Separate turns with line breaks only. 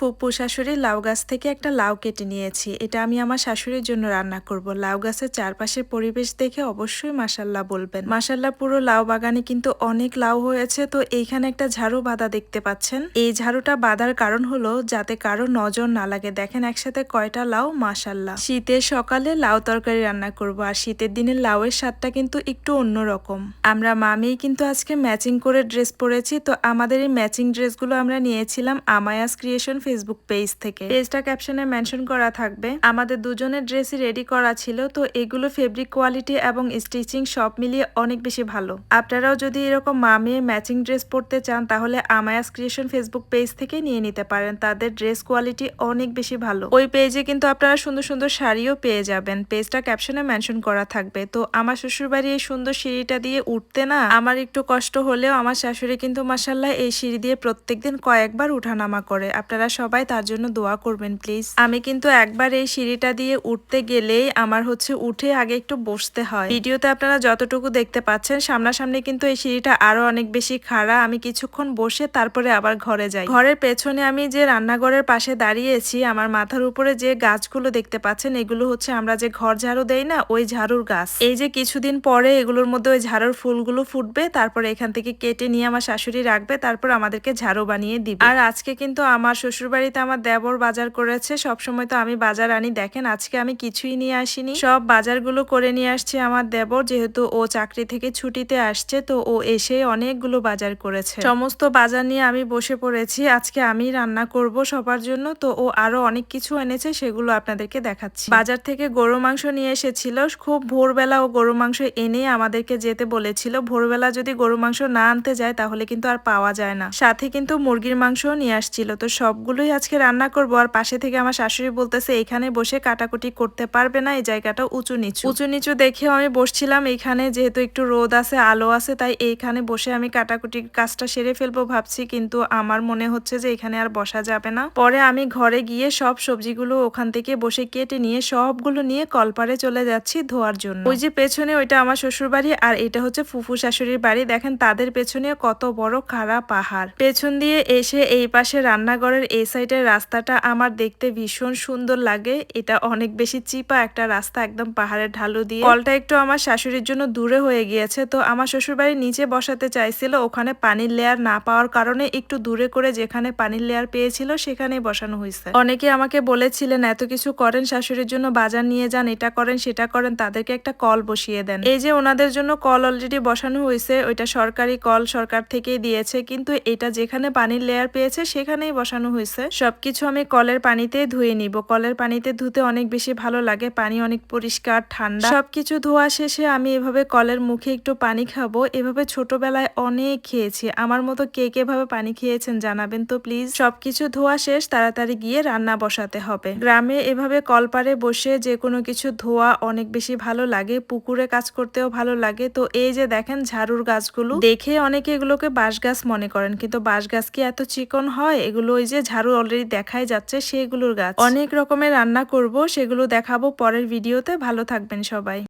ফুপু শাশুড়ি লাউ গাছ থেকে একটা লাউ কেটে নিয়েছি। এটা আমি আমার শাশুড়ির জন্য রান্না করব। লাউ গাছের চারপাশের পরিবেশ দেখে অবশ্যই মাসাল্লাহ বলবেন। মাসাল্লাহ পুরো লাউ বাগানে কিন্তু অনেক লাউ হয়েছে। তো এইখানে একটা ঝাড়ু বাঁধা দেখতে পাচ্ছেন। এই ঝাড়ুটা বাঁধার কারণ হলো যাতে কারও নজর না লাগে। দেখেন একসাথে কয়টা লাউ মাসাল্লাহ শীতের সকালে লাউ তরকারি রান্না করব আর শীতের দিনে লাউয়ের স্বাদটা কিন্তু একটু অন্যরকম আমরা মামিই কিন্তু আজকে ম্যাচিং করে ড্রেস পরেছি। তো আমাদের এই ম্যাচিং ড্রেসগুলো আমরা নিয়েছিলাম আমায়াস ক্রিয়েশন ফেসবুক পেজ থেকে। পেজটা ক্যাপশনে মেনশন করা থাকবে। আমাদের দুজনের ড্রেসই রেডি করা ছিল, তো এগুলো ফেব্রিক কোয়ালিটি এবং স্টিচিং সব মিলিয়ে অনেক বেশি ভালো। আপনারাও যদি এরকম মামিয়ে ম্যাচিং ড্রেস পরতে চান, তাহলে আমায়াস ক্রিয়েশন ফেসবুক পেজ থেকে নিয়ে নিতে পারেন। তাদের ড্রেস কোয়ালিটি অনেক বেশি ভালো। ওই পেজে কিন্তু আপনারা সুন্দর সুন্দর শাড়িও পেয়ে যাবেন। পেজটা ক্যাপশনে মেনশন করা থাকবে। তো আমার শ্বশুরবাড়ি এই সুন্দর সিঁড়িটা দিয়ে উঠতে না, আমার একটু কষ্ট হলেও আমার শাশুড়ি কিন্তু মাসাল্লাহ এই সিঁড়ি দিয়ে প্রত্যেকদিন কয়েকবার উঠানামা করে। আপনারা সবাই তার জন্য দোয়া করবেন, প্লিজ। আমি কিন্তু একবার এই সিঁড়িটা দিয়ে উঠতে গেলেই আমার হচ্ছে উঠে আগে একটু বসতে হয়। ভিডিওতে আপনারা যতটুকু দেখতে পাচ্ছেন, সামনাসামনি কিন্তু এই সিঁড়িটা আরও অনেক বেশি খাড়া। আমি কিছুক্ষণ বসে তারপরে আবার ঘরে যাই। ঘরের পেছনে আমি যে রান্নাঘরের পাশে দাঁড়িয়েছি, আমার মাথার উপরে যে গাছগুলো দেখতে পাচ্ছেন, এগুলো হচ্ছে আমরা যে ঘর ঝাড়ু দেই না, ওই ঝাড়ুর গাছ। এই যে কিছুদিন পরে এগুলোর মধ্যে ওই ঝাড়ুর ফুলগুলো ফুটবে, তারপরে এখান থেকে কেটে নিয়ে আমার শাশুড়ি রাখবে, তারপর আমাদেরকে ঝাড়ু বানিয়ে দিবে। আর আজকে কিন্তু আমার শ্বশুর বাড়িতে আমার দেবর বাজার করেছে সব সময় তো আমি বাজার আনি। দেখেন, আজকে আমি কিছুই নিয়ে আসিনি। সব বাজারগুলো করে নিয়ে আসছে আমার দেবর, যেহেতু ও চাকরি থেকে ছুটিতে আসছে, তো ও এসে অনেকগুলো বাজার করেছে। সমস্ত বাজার নিয়ে আমি বসে পড়েছি, আজকে আমি রান্না করব সবার জন্য, তো ও আরও অনেক কিছু এনেছে, সেগুলো আপনাদেরকে দেখাচ্ছি। বাজার থেকে গরু মাংস নিয়ে এসেছিল, খুব ভোরবেলা ও গরু মাংস এনে আমাদেরকে যেতে বলেছিল। ভোরবেলা যদি গরু মাংস না আনতে যায়, তাহলে কিন্তু আর পাওয়া যায় না। সাথে কিন্তু মুরগির মাংস নিয়ে আসছিল, তো সবগুলোই আজকে রান্না করব। আর পাশে থেকে আমার শাশুড়ি বলতেছে, এখানে বসে কাটাকুটি করতে পারবে না, এই জায়গাটা উঁচু নিচু। উঁচু নিচু দেখেও আমি বসছিলাম, এখানে যেহেতু একটু রোদ আছে, আলো আছে, তাই এইখানে বসে আমি কাটাকুটির কাজটা সেরে ফেলব ভাবছি, কিন্তু আমার মনে হচ্ছে যে এখানে আর বসা যাবে না। পরে আমি ঘরে গিয়ে সব সবজিগুলো ওখান থেকে বসে কেটে নিয়ে, সবগুলো নিয়ে কলপারে চলে যাচ্ছি ধোয়ার জন্য। ওই যে পেছনে ওইটা আমার শ্বশুর বাড়ি আর এটা হচ্ছে ফুফু শাশুড়ির বাড়ি। দেখেন তাদের পেছনে কত বড় খাড়া পাহাড়। পেছন দিয়ে এসে এই পাশে রান্নাঘরের এই সাইডের রাস্তাটা আমার দেখতে ভীষণ সুন্দর লাগে। এটা অনেক বেশি চিপা একটা রাস্তা একদম পাহাড়ের ঢালু দিয়ে। কলটা একটু আমার শাশুড়ির জন্য দূরে হয়ে গিয়েছে, তো আমার শ্বশুর বাড়ি নিচে বসাতে চাইছিল, ওখানে পানির লেয়ার না পাওয়ার কারণে একটু দূরে করে যেখানে পানির লেয়ার পেয়েছিল সেখানে বসানো হয়েছে অনেকে আমাকে বলেছিলেন, এত কিছু করেন, শাশুড়ির জন্য বাজার নিয়ে যান, এটা করেন, সেটা করেন, তাদেরকে একটা কল বসিয়ে দেন। এই যে ওনাদের জন্য কল অলরেডি বসানো হয়েছে ওইটা সরকারি কল সরকার থেকেই দিয়েছে, কিন্তু এটা যেখানে পানির লেয়ার পেয়েছে, সেখানেই বসানো হয়েছে সবকিছু আমি কলের পানিতে ধুয়ে নিব। কলের পানিতে ধুতে অনেক বেশি ভালো লাগে, পানি অনেক পরিষ্কার, ঠান্ডা। সবকিছু ধোয়া শেষে আমি এভাবে কলের মুখে একটু পানি খাব। এভাবে ছোটবেলায় অনেক খেয়েছি। আমার মতো কে কে ভাবে পানি খেয়েছেন জানাবেন তো প্লিজ। সবকিছু ধোয়া শেষ, তাড়াতাড়ি গিয়ে রান্না বসাতে হবে। গ্রামে এভাবে কলপারে বসে যে কোনো কিছু ধোয়া অনেক বেশি ভালো লাগে। পুকুরে কাজ করতেও ভালো লাগে। তো এই যে দেখেন ঝাড়ুর গাছগুলো, দেখে অনেকে এগুলোকে বাঁশ গাছ মনে করেন। কিন্তু বাঁশ গাছ কি এত চিকন হয়? এগুলো ওই যে ঝাড়ু অলরেডি দেখাই যাচ্ছে সেগুলোর গাছ। অনেক রকমের রান্না করব, সেগুলো দেখাবো পরের ভিডিওতে ভালো থাকবেন সবাই।